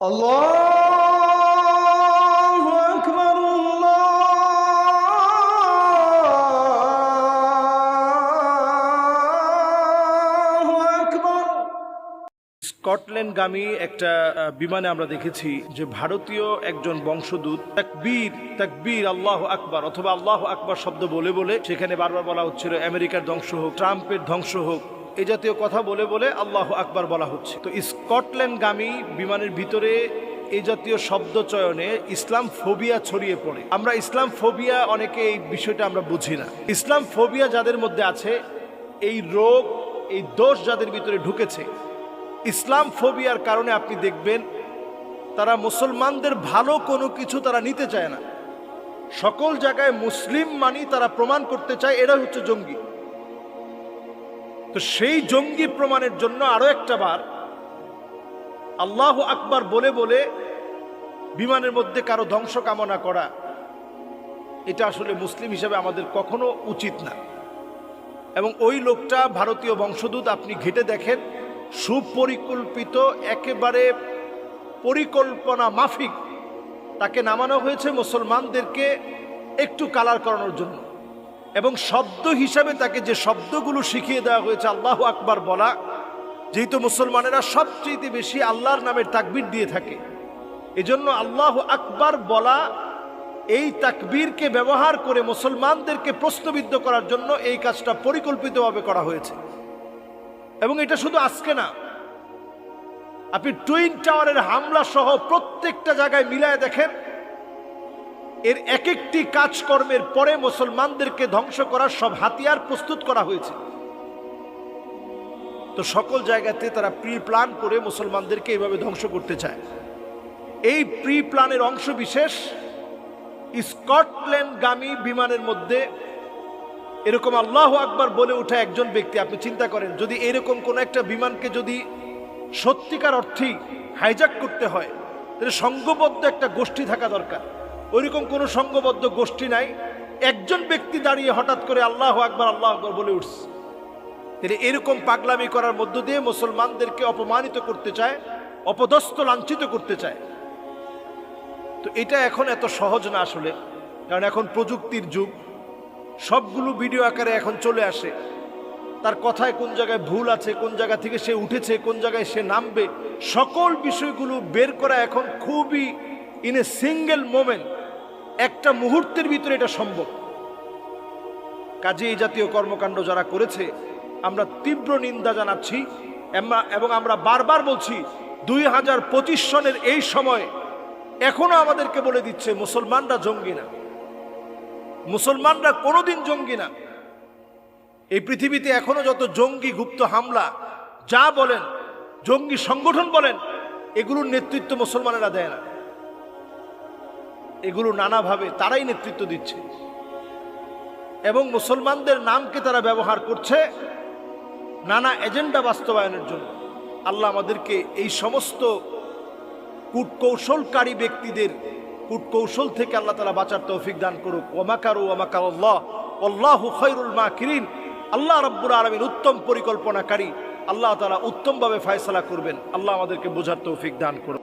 الله أكبر الله أكبر স্কটল্যান্ডগামী একটা আহ, বিমানে আমরা দেখেছি যে ভারতীয় একজন বংশদূত তাকবীর তাকবীর আল্লাহ আকবার অথবা আল্লাহ আকবার শব্দ বলে বলে সেখানে বারবার বলা হচ্ছিল আমেরিকার ধ্বংস হোক ট্রাম্পের ধ্বংস হোক এই জাতীয় কথা বলে বলে আল্লাহ আকবার বলা হচ্ছে। তো স্কটল্যান্ডগামী বিমানের ভিতরে এই জাতীয় শব্দ চয়নে ইসলাম ফোবিয়া ছড়িয়ে পড়ে। আমরা ইসলাম ফোবিয়া অনেকে এই বিষয়টা আমরা বুঝি না। ইসলাম ফোবিয়া যাদের মধ্যে আছে, এই রোগ, এই দোষ যাদের ভিতরে ঢুকেছে, ইসলাম ফোবিয়ার কারণে আপনি দেখবেন তারা মুসলমানদের ভালো কোনো কিছু তারা নিতে চায় না। সকল জায়গায় মুসলিম মানি তারা প্রমাণ করতে চায় এরা হচ্ছে জঙ্গি। তো সেই জঙ্গি প্রমাণের জন্য আরও একটা বার আল্লাহ আকবার বলে বলে বিমানের মধ্যে কারও ধ্বংস কামনা করা, এটা আসলে মুসলিম হিসেবে আমাদের কখনো উচিত না। এবং ওই লোকটা ভারতীয় বংশদূত আপনি ঘেটে দেখেন, সুপরিকল্পিত, একেবারে পরিকল্পনা মাফিক। তাকে নামানো হয়েছে মুসলমানদেরকে একটু কালার করানোর জন্য। এবং শব্দ হিসাবে তাকে যে শব্দগুলো শিখিয়ে দেওয়া হয়েছে আল্লাহ আকবার বলা, যেহেতু মুসলমানেরা সবচেয়ে বেশি আল্লাহর নামের তাকবির দিয়ে থাকে, এজন্য আল্লাহ আকবার বলা এই তাকবীরকে ব্যবহার করে মুসলমানদেরকে প্রশ্নবিদ্ধ করার জন্য এই কাজটা পরিকল্পিতভাবে করা হয়েছে। এবং এটা শুধু আজকে না, আপনি টুইন টাওয়ারের হামলা সহ প্রত্যেকটা জায়গায় মিলায় দেখেন এর এক একটি কাজকর্মের পরে মুসলমানদেরকে ধ্বংস করার সব হাতিয়ার প্রস্তুত করা হয়েছে। তো সকল জায়গাতে তারা প্রি প্ল্যান করে মুসলমানদেরকে এইভাবে ধ্বংস করতে চায়। এই প্রি প্ল্যানের অংশ বিশেষ স্কটল্যান্ডগামী বিমানের মধ্যে এরকম আল্লাহ আকবার বলে ওঠা একজন ব্যক্তি, আপনি চিন্তা করেন, যদি এরকম কোন একটা বিমানকে যদি সত্যিকার অর্থেই হাইজ্যাক করতে হয়, তাহলে সংঘবদ্ধ একটা গোষ্ঠী থাকা দরকার। ওইরকম কোনো সংঘবদ্ধ গোষ্ঠী নাই। একজন ব্যক্তি দাঁড়িয়ে হঠাৎ করে আল্লাহ আকবার আল্লাহ আকবার বলে উঠছে। তাহলে এরকম পাগলামি করার মধ্য দিয়ে মুসলমানদেরকে অপমানিত করতে চায়, অপদস্থ লাঞ্ছিত করতে চায়। তো এটা এখন এত সহজ না আসলে, কারণ এখন প্রযুক্তির যুগ। সবগুলো ভিডিও আকারে এখন চলে আসে। তার কথায় কোন জায়গায় ভুল আছে, কোন জায়গা থেকে সে উঠেছে, কোন জায়গায় সে নামবে, সকল বিষয়গুলো বের করা এখন খুবই ইন এ সিঙ্গেল মোমেন্ট একটা মুহূর্তের ভিতরে এটা সম্ভব। কাজে এই জাতীয় কর্মকাণ্ড যারা করেছে, আমরা তীব্র নিন্দা জানাচ্ছি এবং আমরা বারবার বলছি, দুই হাজার পঁচিশ সনের এই সময় এখনও আমাদেরকে বলে দিচ্ছে, মুসলমানরা জঙ্গি না। মুসলমানরা কোনোদিন জঙ্গি না। এই পৃথিবীতে এখনও যত জঙ্গি গুপ্ত হামলা, যা বলেন, জঙ্গি সংগঠন বলেন, এগুলোর নেতৃত্ব মুসলমানেরা দেয় না। এগুলো নানাভাবে তারাই নেতৃত্ব দিচ্ছে। এবং মুসলমানদের নামকে তারা ব্যবহার করছে নানা এজেন্ডা বাস্তবায়নের জন্য। আল্লাহ আমাদেরকে এই সমস্ত কূটকৌশলকারী ব্যক্তিদের, কূটকৌশল থেকে আল্লাহ তালা বাঁচার তৌফিক দান করুক। ওমাকারু ওমাকার আল্লাহ আল্লাহ খৈরুল মা কিরিন আল্লাহ রব্বুর আলমিন উত্তম পরিকল্পনাকারী, আল্লাহ তালা উত্তমভাবে ফয়সলা করবেন। আল্লাহ আমাদেরকে বোঝার তৌফিক দান করুন